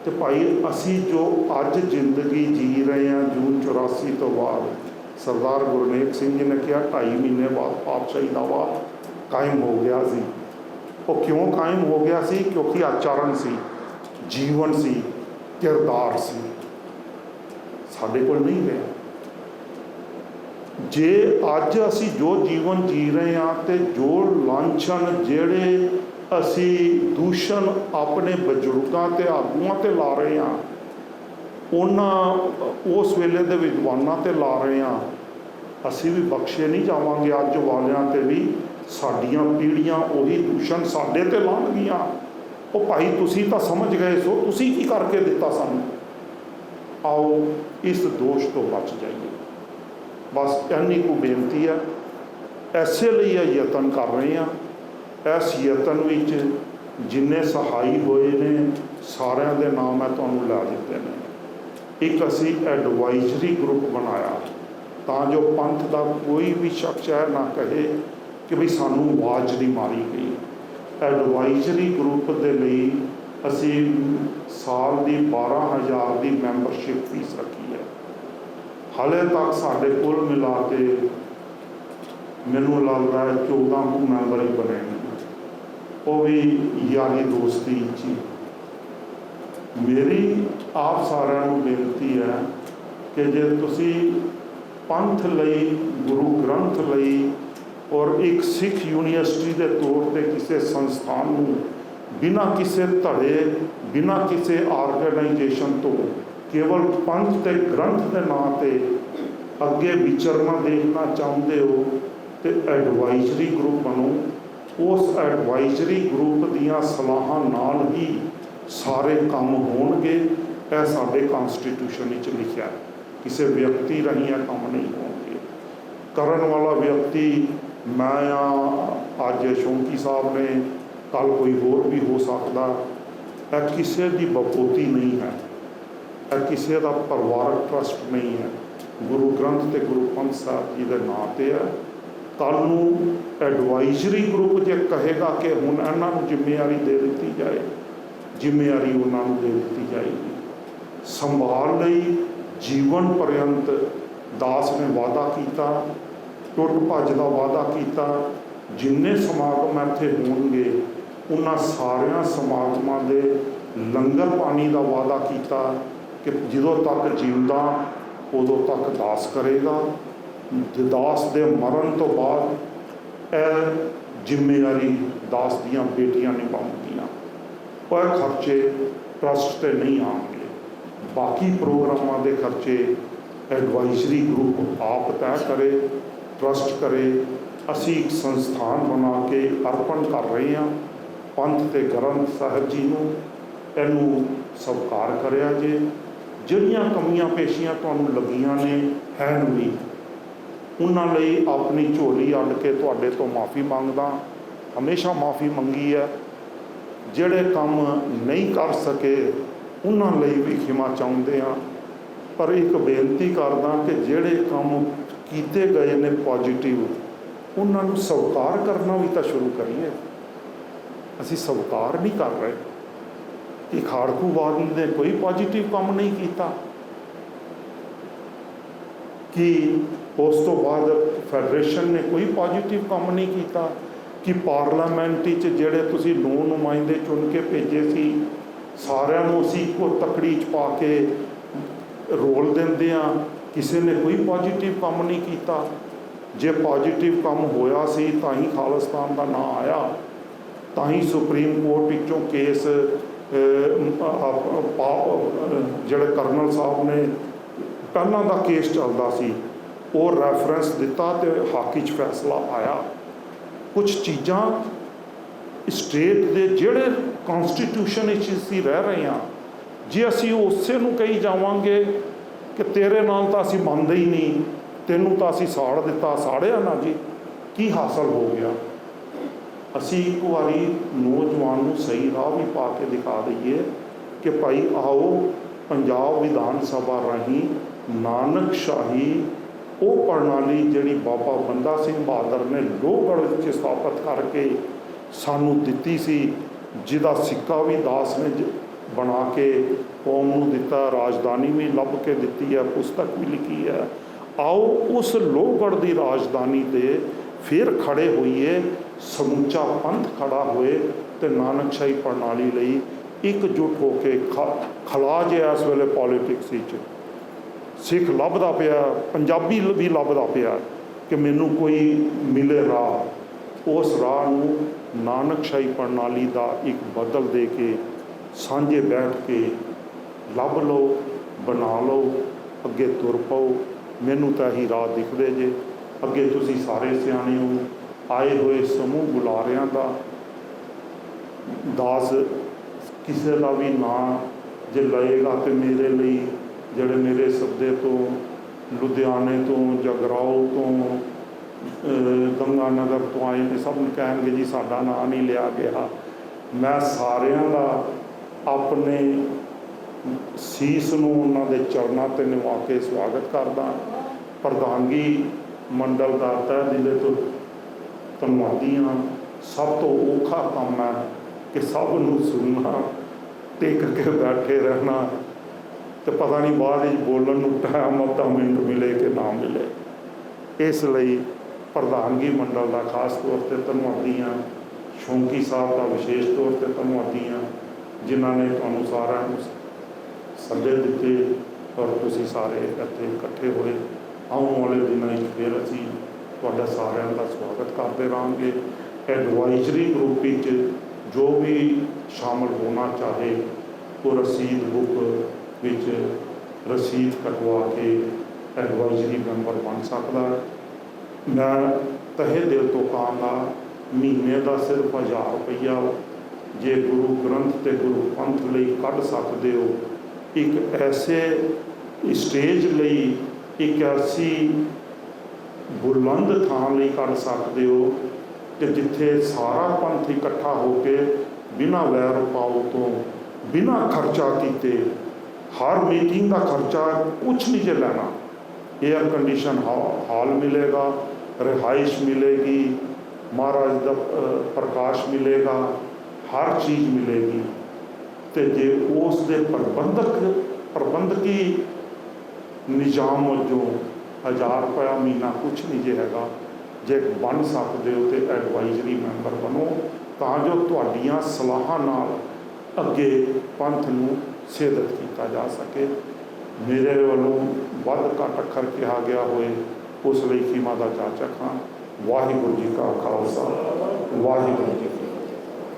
ਤੇ ਭਾਈ, ਅਸੀਂ ਜੋ ਅੱਜ ਜ਼ਿੰਦਗੀ ਜੀ ਰਹੇ ਹਾਂ, ਜੂਨ 84 ਤੋਂ ਬਾਅਦ, ਸਰਦਾਰ ਗੁਰਨੇਕ ਸਿੰਘ ਜੀ ਨੇ ਕਿਹਾ 2.5 ਮਹੀਨੇ ਬਾਅਦ ਪਾਤਸ਼ਾਹੀ ਦਾਵਾ ਕਾਇਮ ਹੋ ਗਿਆ ਸੀ। ਉਹ ਕਿਉਂ ਕਾਇਮ ਹੋ ਗਿਆ ਸੀ? ਕਿਉਂਕਿ ਆਚਰਣ ਸੀ, ਜੀਵਨ ਸੀ, ਕਿਰਦਾਰ ਸੀ। ਸਾਡੇ ਕੋਲ ਨਹੀਂ ਹੈ ਜੇ ਅੱਜ ਅਸੀਂ ਜੋ ਜੀਵਨ ਜੀ ਰਹੇ ਹਾਂ ਤੇ ਜੋ ਲਾਂਛਨ ਜਿਹੜੇ ਅਸੀਂ ਦੂਸ਼ਣ ਆਪਣੇ ਬਜ਼ੁਰਗਾਂ ਤੇ ਆਗੂਆਂ ਤੇ ਲਾ ਰਹੇ ਹਾਂ, ਉਹਨਾਂ ਉਸ ਵੇਲੇ ਦੇ ਵਿਦਵਾਨਾਂ ਤੇ ਲਾ ਰਹੇ ਹਾਂ, ਅਸੀਂ ਵੀ ਬਖਸ਼ੇ ਨਹੀਂ ਜਾਵਾਂਗੇ ਅੱਜ ਵਾਲਿਆਂ ਤੇ ਵੀ। ਸਾਡੀਆਂ ਪੀੜ੍ਹੀਆਂ ਉਹੀ ਦੂਸ਼ਣ ਸਾਡੇ ਤੇ ਲਾਉਣਗੀਆਂ। ਉਹ ਭਾਈ ਤੁਸੀਂ ਤਾਂ ਸਮਝ ਗਏ ਸੋ ਤੁਸੀਂ ਕੀ ਕਰਕੇ ਦਿੱਤਾ ਸਾਨੂੰ? ਆਓ, ਇਸ ਦੋਸ਼ ਤੋਂ ਬਚ ਜਾਈਏ। ਬਸ ਇੰਨੀ ਕੁ ਬੇਨਤੀ ਆ ਐਸੇ ਲਈ ਇਹ ਯਤਨ ਕਰ ਰਹੇ ਹਾਂ ਇਸ ਯਤਨ ਵਿੱਚ ਜਿੰਨੇ ਸਹਾਈ ਹੋਏ ਨੇ, ਸਾਰਿਆਂ ਦੇ ਨਾਮ ਮੈਂ ਤੁਹਾਨੂੰ ਲੈ ਦਿੱਤੇ ਨੇ। ਇੱਕ ਅਸੀਂ ਐਡਵਾਈਜ਼ਰੀ ਗਰੁੱਪ ਬਣਾਇਆ, ਤਾਂ ਜੋ ਪੰਥ ਦਾ ਕੋਈ ਵੀ ਸ਼ਖਸ ਹੈ ਨਾ ਕਹੇ ਕਿ ਵੀ ਸਾਨੂੰ ਆਵਾਜ਼ ਨਹੀਂ ਮਾਰੀ ਗਈ। ਐਡਵਾਈਜ਼ਰੀ ਗਰੁੱਪ ਦੇ ਲਈ ਅਸੀਂ ਸਾਲ ਦੀ 12000 ਦੀ ਮੈਂਬਰਸ਼ਿਪ ਫੀਸ ਰੱਖੀ ਹੈ। ਹਾਲੇ ਤੱਕ ਸਾਡੇ ਕੁੱਲ ਮਿਲਾ ਕੇ ਮੈਨੂੰ ਲੱਗਦਾ ਹੈ 14 ਕੁ ਮੈਂਬਰ ਹੀ ਬਣੇ ਨੇ। ਉਹ ਵੀ ਯਾਰੀ ਦੋਸਤੀ ਚ ਮੇਰੀ ਆਪ ਸਾਰਿਆਂ ਨੂੰ ਬੇਨਤੀ ਹੈ ਕਿ ਜੇ ਤੁਸੀਂ ਪੰਥ ਲਈ, ਗੁਰੂ ਗ੍ਰੰਥ ਲਈ ਔਰ ਇੱਕ ਸਿੱਖ ਯੂਨੀਵਰਸਿਟੀ ਦੇ ਤੌਰ ਤੇ ਕਿਸੇ ਸੰਸਥਾਨ ਨੂੰ ਬਿਨਾਂ ਕਿਸੇ ਧੜੇ, ਬਿਨਾਂ ਕਿਸੇ ਆਰਗੇਨਾਈਜੇਸ਼ਨ ਤੋਂ, ਕੇਵਲ ਪੰਥ ਤੇ ਗ੍ਰੰਥ ਦੇ ਨਾਂ ਤੇ ਅੱਗੇ ਵਿਚਰਨਾ ਦੇਖਣਾ ਚਾਹੁੰਦੇ ਹੋ ਤੇ ਐਡਵਾਈਜ਼ਰੀ ਗਰੁੱਪ ਬਣੋ। ਉਸ ਐਡਵਾਈਜ਼ਰੀ ਗਰੁੱਪ ਦੀਆਂ ਸਲਾਹਾਂ ਨਾਲ ਹੀ ਸਾਰੇ ਕੰਮ ਹੋਣਗੇ, ਇਹ ਸਾਡੇ ਕਨਸਟੀਟਿਊਸ਼ਨ ਵਿੱਚ ਲਿਖਿਆ ਹੈ। ਕਿਸੇ ਵਿਅਕਤੀ ਰਾਹੀਂ ਇਹ ਕੰਮ ਨਹੀਂ ਹੋਣਗੇ। ਕਰਨ ਵਾਲਾ ਵਿਅਕਤੀ, ਮੈਂ ਆ, ਅੱਜ ਸ਼ੌਂਕੀ ਸਾਹਿਬ ਨੇ ਕੱਲ ਕੋਈ ਹੋਰ ਵੀ ਹੋ ਸਕਦਾ ਇਹ ਕਿਸੇ ਦੀ ਬਪੋਤੀ ਨਹੀਂ ਹੈ। ਇਹ ਕਿਸੇ ਦਾ ਪਰਿਵਾਰਕ ਟਰਸਟ ਨਹੀਂ ਹੈ। ਗੁਰੂ ਗ੍ਰੰਥ ਤੇ ਗੁਰੂ ਪੰਥ ਸਾਹਿਬ ਜੀ ਦੇ ਨਾਂ ਤੇ ਹੈ। ਕੱਲ ਨੂੰ ਐਡਵਾਈਜ਼ਰੀ ਗਰੁੱਪ ਜੇ ਕਹੇਗਾ ਕਿ ਹੁਣ ਇਹਨਾਂ ਨੂੰ ਜ਼ਿੰਮੇਵਾਰੀ ਦੇ ਦਿੱਤੀ ਜਾਏ, ਜ਼ਿੰਮੇਵਾਰੀ ਉਹਨਾਂ ਨੂੰ ਦੇ ਦਿੱਤੀ ਜਾਏਗੀ। ਸੰਭਾਲ ਲਈ ਜੀਵਨ ਪਰਯੰਤ ਦਾਸ ਨੇ ਵਾਅਦਾ ਕੀਤਾ, ਟੁੱਟ ਭੱਜ ਦਾ ਵਾਅਦਾ ਕੀਤਾ। ਜਿੰਨੇ ਸਮਾਗਮ ਇੱਥੇ ਹੋਣਗੇ ਉਹਨਾਂ ਸਾਰਿਆਂ ਸਮਾਗਮਾਂ ਦੇ ਲੰਗਰ ਪਾਣੀ ਦਾ ਵਾਅਦਾ ਕੀਤਾ ਕਿ ਜਦੋਂ ਤੱਕ ਜਿਉਂਦਾ, ਉਦੋਂ ਤੱਕ ਦਾਸ ਕਰੇਗਾ। ਦਾਸ ਦੇ ਮਰਨ ਤੋਂ ਬਾਅਦ ਇਹ ਜ਼ਿੰਮੇਵਾਰੀ ਦਾਸ ਦੀਆਂ ਬੇਟੀਆਂ ਨਿਭਾਉਂਦੀਆਂ ਪਰ ਖਰਚੇ ਟਰਸਟ ਤੇ ਨਹੀਂ ਆਉਣਗੇ। ਬਾਕੀ ਪ੍ਰੋਗਰਾਮਾਂ ਦੇ ਖਰਚੇ ਐਡਵਾਈਜ਼ਰੀ ਗਰੁੱਪ ਆਪ ਤੈਅ ਕਰੇ, ਟਰਸਟ ਕਰੇ। ਅਸੀਂ ਇੱਕ ਸੰਸਥਾਨ ਬਣਾ ਕੇ ਅਰਪਣ ਕਰ ਰਹੇ ਹਾਂ। ਪੰਥ ਤੇ ਗ੍ਰੰਥ ਸਾਹਿਬ ਜੀ ਨੂੰ ਇਹਨੂੰ ਸਵਕਾਰ ਕਰਿਆ ਜੇ। ਜਿਹੜੀਆਂ ਕਮੀਆਂ ਪੇਸ਼ੀਆਂ ਤੁਹਾਨੂੰ ਲੱਗੀਆਂ ਨੇ ਹੈਨ ਵੀ। ਉਹਨਾਂ ਲਈ ਆਪਣੀ ਝੋਲੀ ਅੱਡ ਕੇ ਤੁਹਾਡੇ ਤੋਂ ਮਾਫੀ ਮੰਗਦਾ। ਹਮੇਸ਼ਾ ਮਾਫੀ ਮੰਗੀ ਹੈ। ਜਿਹੜੇ ਕੰਮ ਨਹੀਂ ਕਰ ਸਕੇ, ਉਹਨਾਂ ਲਈ ਵੀ ਖਿਮਾ ਚਾਹੁੰਦੇ ਆ ਪਰ ਇੱਕ ਬੇਨਤੀ ਕਰਦਾ ਕਿ ਜਿਹੜੇ ਕੰਮ ਕੀਤੇ ਗਏ ਨੇ ਪੋਜੀਟਿਵ ਉਹਨਾਂ ਨੂੰ ਸਵਕਾਰ ਕਰਨਾ ਵੀ ਤਾਂ ਸ਼ੁਰੂ ਕਰੀਏ। ਅਸੀਂ ਸਵਕਾਰ ਨਹੀਂ ਕਰ ਰਹੇ। ਕਿ ਖਾੜਕੂਵਾਦ ਨੇ ਕੋਈ ਪੋਜੀਟਿਵ ਕੰਮ ਨਹੀਂ ਕੀਤਾ। ਕਿ ਉਸ ਤੋਂ ਬਾਅਦ ਫੈਡਰੇਸ਼ਨ ਨੇ ਕੋਈ ਪੋਜੀਟਿਵ ਕੰਮ ਨਹੀਂ ਕੀਤਾ? ਕਿ ਪਾਰਲੀਮੈਂਟ ਵਿੱਚ ਜਿਹੜੇ ਤੁਸੀਂ ਨੌ ਨੁਮਾਇੰਦੇ ਚੁਣ ਕੇ ਭੇਜੇ ਸੀ, ਸਾਰਿਆਂ ਨੂੰ ਅਸੀਂ ਇੱਕੋ ਤਕੜੀ 'ਚ ਪਾ ਕੇ ਰੋਲ ਦਿੰਦੇ ਆ ਕਿਸੇ ਨੇ ਕੋਈ ਪੋਜੀਟਿਵ ਕੰਮ ਨਹੀਂ ਕੀਤਾ। ਜੇ ਪੋਜੀਟਿਵ ਕੰਮ ਹੋਇਆ ਸੀ ਤਾਂ ਹੀ ਖਾਲਿਸਤਾਨ ਦਾ ਨਾਂ ਆਇਆ। ਤਾਂ ਹੀ ਸੁਪਰੀਮ ਕੋਰਟ ਵਿੱਚੋਂ ਕੇਸ ਆਪ- ਪਾ- ਜਿਹੜੇ ਕਰਨਲ ਸਾਹਿਬ ਨੇ, ਪਹਿਲਾਂ ਦਾ ਕੇਸ ਚੱਲਦਾ ਸੀ, ਉਹ ਰੈਫਰੈਂਸ ਦਿੱਤਾ ਤੇ ਹਾਕੀ 'ਚ ਫੈਸਲਾ ਆਇਆ। ਕੁਝ ਚੀਜ਼ਾਂ ਸਟੇਟ ਦੇ ਜਿਹੜੇ ਕਨਸਟੀਟਿਊਸ਼ਨ ਵਿੱਚ ਅਸੀਂ ਰਹਿ ਰਹੇ ਹਾਂ, ਜੇ ਅਸੀਂ ਉਸੇ ਨੂੰ ਕਹੀ ਜਾਵਾਂਗੇ ਕਿ ਤੇਰੇ ਨਾਲ ਤਾਂ ਅਸੀਂ ਮੰਨਦੇ ਹੀ ਨਹੀਂ, ਤੈਨੂੰ ਤਾਂ ਅਸੀਂ ਸਾੜ ਦਿੱਤਾ, ਸਾੜਿਆ ਨਾ ਜੀ, ਕੀ ਹਾਸਲ ਹੋ ਗਿਆ? ਅਸੀਂ ਇੱਕ ਵਾਰੀ ਨੌਜਵਾਨ ਨੂੰ ਸਹੀ ਰਾਹ ਵੀ ਪਾ ਕੇ ਦਿਖਾ ਦਈਏ ਕਿ ਭਾਈ ਆਓ ਪੰਜਾਬ ਵਿਧਾਨ ਸਭਾ ਰਾਹੀਂ ਨਾਨਕ ਸ਼ਾਹੀ ਉਹ ਪ੍ਰਣਾਲੀ ਜਿਹੜੀ ਬਾਬਾ ਬੰਦਾ ਸਿੰਘ ਬਹਾਦਰ ਨੇ ਲੋਹਗੜ੍ਹ ਵਿੱਚ ਸਥਾਪਿਤ ਕਰਕੇ ਸਾਨੂੰ ਦਿੱਤੀ ਸੀ, ਜਿਹਦਾ ਸਿੱਕਾ ਵੀ ਦਾਸ ਨੇ ਬਣਾ ਕੇ ਕੌਮ ਨੂੰ ਦਿੱਤਾ, ਰਾਜਧਾਨੀ ਵੀ ਲੱਭ ਕੇ ਦਿੱਤੀ ਹੈ, ਪੁਸਤਕ ਵੀ ਲਿਖੀ ਹੈ। ਆਓ ਉਸ ਲੋਹਗੜ੍ਹ ਦੀ ਰਾਜਧਾਨੀ ਤੇ ਫਿਰ ਖੜੇ ਹੋਈਏ ਸਮੁੱਚਾ ਪੰਥ ਖੜਾ ਹੋਏ ਤੇ ਨਾਨਕਸ਼ਾਹੀ ਪ੍ਰਣਾਲੀ ਲਈ ਇਕਜੁੱਟ ਹੋ ਕੇ ਖ- ਖਲਾ ਜਿਹਾ ਇਸ ਵੇਲੇ ਪੋਲਿਟਿਕਸ ਵਿੱਚ। ਸਿੱਖ ਲੱਭਦਾ ਪਿਆ, ਪੰਜਾਬੀ ਵੀ ਲੱਭਦਾ ਪਿਆ ਕਿ ਮੈਨੂੰ ਕੋਈ ਮਿਲੇ ਰਾਹ। ਉਸ ਰਾਹ ਨੂੰ ਨਾਨਕਸ਼ਾਹੀ ਪ੍ਰਣਾਲੀ ਦਾ ਇੱਕ ਬਦਲ ਦੇ ਕੇ ਸਾਂਝੇ ਬੈਠ ਕੇ ਲੱਭ ਲਓ, ਬਣਾ ਲਓ, ਅੱਗੇ ਤੁਰ ਪਾਓ। ਮੈਨੂੰ ਤਾਂ ਇਹੀ ਰਾਹ ਦਿਖਦੇ ਜੇ। ਅੱਗੇ ਤੁਸੀਂ ਸਾਰੇ ਸਿਆਣੇ ਹੋ। ਆਏ ਹੋਏ ਸਮੂਹ ਬੁਲਾਰਿਆਂ ਦਾ ਦਾਸ ਕਿਸੇ ਦਾ ਵੀ ਨਾਂ ਜੇ ਲਏਗਾ ਤੇ ਮੇਰੇ ਲਈ ਜਿਹੜੇ ਮੇਰੇ ਸੱਦੇ ਤੋਂ, ਲੁਧਿਆਣੇ ਤੋਂ, ਜਗਰਾਉ ਤੋਂ ਗੰਗਾ ਨਗਰ ਤੋਂ ਆਏ ਨੇ, ਸਭ ਨੂੰ ਕਹਿਣਗੇ ਜੀ ਸਾਡਾ ਨਾਂ ਨਹੀਂ ਲਿਆ ਗਿਆ। ਮੈਂ ਸਾਰਿਆਂ ਦਾ ਆਪਣੇ ਸੀਸ ਨੂੰ ਉਹਨਾਂ ਦੇ ਚਰਨਾਂ ਤੇ ਨਿਵਾ ਕੇ ਸਵਾਗਤ ਕਰਦਾ। ਪ੍ਰਧਾਨਗੀ ਮੰਡਲ ਦਾ ਤਹਿ ਦਿਲੇ ਤੋਂ ਧੰਨਵਾਦੀ ਹਾਂ, ਸਭ ਤੋਂ ਔਖਾ ਕੰਮ ਹੈ ਕਿ ਸਭ ਨੂੰ ਸੁਣਨਾ ਟਿਕ ਕੇ ਬੈਠੇ ਰਹਿਣਾ। ਤੇ ਪਤਾ ਨਹੀਂ ਬਾਅਦ ਵਿੱਚ ਬੋਲਣ ਨੂੰ ਟਾਈਮ ਆਪਦਾ ਮਿੰਟ ਮਿਲੇ ਕਿ ਨਾ ਮਿਲੇ। ਇਸ ਲਈ ਪ੍ਰਧਾਨਗੀ ਮੰਡਲ ਦਾ ਖਾਸ ਤੌਰ ਤੇ ਧੰਨਵਾਦੀ ਹਾਂ। ਸ਼ੌਂਕੀ ਸਾਹਿਬ ਦਾ ਵਿਸ਼ੇਸ਼ ਤੌਰ ਤੇ ਧੰਨਵਾਦੀ ਹਾਂ, ਜਿਨ੍ਹਾਂ ਨੇ ਤੁਹਾਨੂੰ ਸਾਰਿਆਂ ਨੂੰ ਸੱਦੇ ਦਿੱਤੇ ਔਰ ਤੁਸੀਂ ਸਾਰੇ ਇੱਥੇ ਇਕੱਠੇ ਹੋਏ। ਆਉਣ ਵਾਲੇ ਦਿਨਾਂ ਵਿੱਚ ਫਿਰ ਅਸੀਂ ਤੁਹਾਡਾ ਸਾਰਿਆਂ ਦਾ ਸਵਾਗਤ ਕਰਦੇ ਰਹਾਂਗੇ। ਐਡਵਾਈਜ਼ਰੀ ਗਰੁੱਪ ਵਿੱਚ ਜੋ ਵੀ ਸ਼ਾਮਲ ਹੋਣਾ ਚਾਹੇ, ਉਹ ਰਸੀਦ ਬੁੱਕ ਵਿੱਚ ਰਸੀਦ ਕਟਵਾ ਕੇ ਐਡਵਾਈਜ਼ਰੀ ਮੈਂਬਰ ਬਣ ਸਕਦਾ ਮੈਂ ਤਹਿ ਦਿਲ ਤੋਂ ਕਹਾਂਗਾ, ਮਹੀਨੇ ਦਾ ਸਿਰਫ 1000 ਰੁਪਈਆ ਜੇ ਗੁਰੂ ਗ੍ਰੰਥ ਤੇ ਗੁਰੂ ਪੰਥ ਲਈ ਕੱਢ ਸਕਦੇ ਹੋ, ਇੱਕ ਐਸੇ ਸਟੇਜ ਲਈ, ਇੱਕ ਐਸੀ ਬੁਲੰਦ ਥਾਂ ਲਈ ਕਰ ਸਕਦੇ ਹੋ ਕਿ ਜਿੱਥੇ ਸਾਰਾ ਪੰਥ ਇਕੱਠਾ ਹੋ ਕੇ ਬਿਨਾਂ ਵੈਰ ਪਾਉ ਤੋਂ, ਬਿਨਾਂ ਖਰਚਾ ਕੀਤੇ, ਹਰ ਮੀਟਿੰਗ ਦਾ ਖਰਚਾ ਕੁਝ ਨਹੀਂ ਜੇ ਲੈਣਾ। 에ਅਰ ਕੰਡੀਸ਼ਨ ਹਾਲ ਮਿਲੇਗਾ, ਰਿਹਾਇਸ਼ ਮਿਲੇਗੀ, ਮਹਾਰਾਜ ਦਾ ਪ੍ਰਕਾਸ਼ ਮਿਲੇਗਾ, ਹਰ ਚੀਜ਼ ਮਿਲੇਗੀ। ਤੇ ਜੇ ਉਸ ਦੇ ਪ੍ਰਬੰਧਕ, ਪ੍ਰਬੰਧਕੀ ਨਿਜ਼ਾਮ ਵਜੋਂ 1000 ਰੁਪਇਆ ਮਹੀਨਾ ਕੁਝ ਨਹੀਂ ਜੇ ਹੈਗਾ, ਜੇ ਬਣ ਸਕਦੇ ਹੋ ਤੇ ਐਡਵਾਈਜ਼ਰੀ ਮੈਂਬਰ ਬਣੋ, ਤਾਂ ਜੋ ਤੁਹਾਡੀਆਂ ਸਲਾਹਾਂ ਨਾਲ ਅੱਗੇ ਪੰਥ ਨੂੰ ਸੇਧਤ ਕੀਤਾ ਜਾ ਸਕੇ। ਮੇਰੇ ਵੱਲੋਂ ਵੱਧ ਘੱਟ ਅੱਖਰ ਕਿਹਾ ਗਿਆ ਹੋਏ, ਉਸ ਲਈ ਖਿਮਾ ਦਾ ਚਾਚਕ ਹਾਂ ਵਾਹਿਗੁਰੂ ਜੀ ਕਾ ਖਾਲਸਾ, ਵਾਹਿਗੁਰੂ ਜੀ